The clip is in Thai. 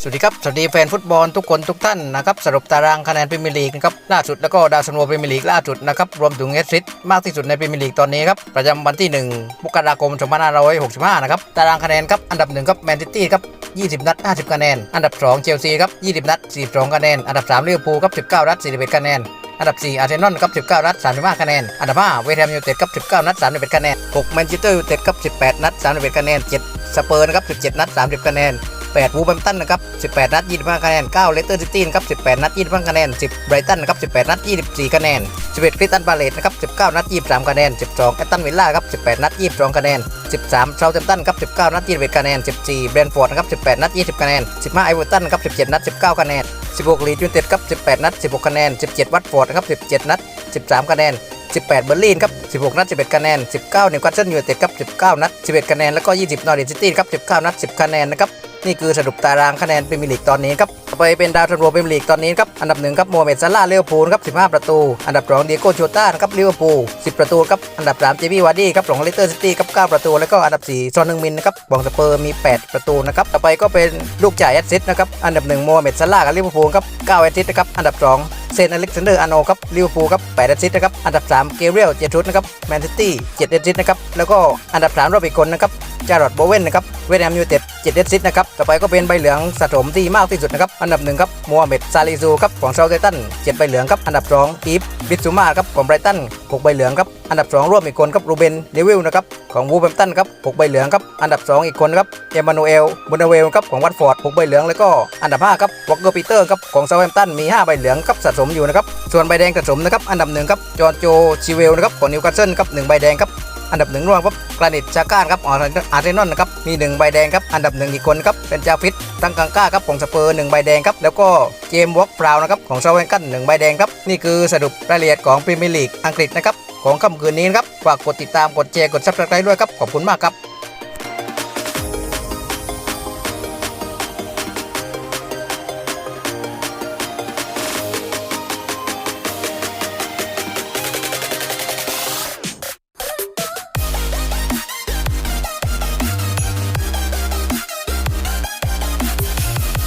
สวัสดีครับ สวัสดีแฟนฟุตบอลทุกคนทุกท่านนะครับสรุปตารางคะแนนพรีเมียร์ลีกนะครับล่าสุดแล้วก็ดาวซันโวพรีเมียร์ลีกล่าสุดนะครับรวมถึงเอสซิตมากที่สุดในพรีเมียร์ลีกตอนนี้ครับประจำวันที่ 1มกราคม2565 นะครับตารางคะแนนครับอันดับ1ครับแมนซิตี้ครับ20 นัด 50 คะแนน อันดับ 2 เชลซีครับ20 นัด 42 คะแนน อันดับ3ลิเวอร์พูลครับ19 นัด 41 คะแนนอันดับ 4 อาร์เซนอลครับ 19 นัด 35 คะแนน อันดับ 5 เวสต์แฮมยูไนเต็ดครับ 19 นัด 31 คะแนน 6 แมนเชสเตอร์ยูไนเต็ดครับ 18 นัด 31 คะแนน 7 สเปอร์นะครับ 17 นัด 30 คะแนน 18วูแบมตันนะครับ18 นัด 25 คะแนน9เลสเตอร์ซิตี้นะครับ18 นัด 25 คะแนน 10ไบรตันนะครับ18 นัด 24 คะแนน 11คริสตันพาเลตนะครับ19 นัด 23 คะแนน 12แอตตันวิลล่าครับ18 นัด 22 คะแนน 13เซาท์แฮมตันครับ19 นัด 21 คะแนน 14เบรนฟอร์ดนะครับ18 นัด 20 คะแนน 15ไอเวอร์ตันครับ17 นัด 19 คะแนน 16ลีดยูไนเต็ดครับ18 นัด 16 คะแนน 17 วัตฟอร์ดนะครับ17 นัด 13 คะแนน18 เบอร์ลินครับ 16 นัด 11 คะแนน 19 นิวคาสเซิลยูไนเต็ดครับ 19 นัด 11 คะแนน แล้วก็ 20 นอริทซิตี้ครับ 19 นัด 10 คะแนนนะครับ นี่คือสรุปตารางคะแนนพรีเมียร์ลีกตอนนี้ครับไปเป็นดาวทันโวพรีเมียร์ลีกตอนนี้ครับอันดับหนึ่งครับโมเมดซาร่าห์ลิเวอร์พูลครับ15 ประตู อันดับสองเดียโก้โชต้าครับลิเวอร์พูล10 ประตูครับอันดับสามเจมี่วาร์ดี้ครับของเลสเตอร์ซิตี้ครับ9ประตู แล้วก็อันดับ4ซอนนึงมินนะครับบองสเปอร์มี 8 ประตูนะครับต่อไปก็เป็นลูกจ่ายแอสซิสต์นะครับอันดับหนึ่งโมเมดซาร่ากับลิเวอร์พูลครับ9แอสซิสต์นะครับอันดับ2 เซนอเล็กซานเดอร์อาร์โนครับลิเวอร์พูลครับ8แอสซิสต์นะครับอันดับ3เกเรียลเจทุสนะครับแมนซิตี้7แอสซิสต์นะครับแล้วก็อันดับ3รอบอีกคนนะครับจารอดโบเวนนะครับเวสต์แฮมยูไนเต็ดเดซิตนะครับต่อไปก็เป็นใบเหลืองสะสมที่มากที่สุดนะครับอันดับหนึ่งครับมัวเม็ดซาลิซูครับของเซาท์เทตันเจ็ดใบเหลืองครับอันดับ2อีฟบิสซูมาครับของไบรตัน6ใบเหลืองครับ อันดับ 2 ร่วมอีกคนครับรูเบนเดวิลนะครับของวูแบมตันครับ6ใบเหลืองครับ อันดับ 2 อีกคนครับเอมานูเอลบูนาเวลครับของวัตฟอร์ด6ใบเหลืองแล้วก็อันดับ5ครับวอลเกอร์ปีเตอร์ครับของเซาแฮมตันมี 5 ใบเหลืองครับสะสมอยู่นะครับส่วนใบแดงสะสมนะครับอันดับหนึ่งครับจอร์โจชิเวลนะครับของนิวคาสเซิลครับหนึ่งใบแดงครับอันดับหนึ่งร่วมครับ กรานิตชาก้านครับอาร์เซนอลนะครับมีหนึ่งใบแดงครับอันดับหนึ่งอีกคนครับเป็นจาฟิตตังกังก้าครับของสเปอร์หนึ่งใบแดงครับแล้วก็เจมส์วอล์กพราวนะครับของเซาท์แฮมป์ตันหนึ่งใบแดงครับนี่คือสรุปรายละเอียดของพรีเมียร์ลีกอังกฤษนะครับของค่ำคืนนี้นครับฝากกดติดตามกดแชร์กดซับสไครต์ด้วยครับขอบคุณมากครับ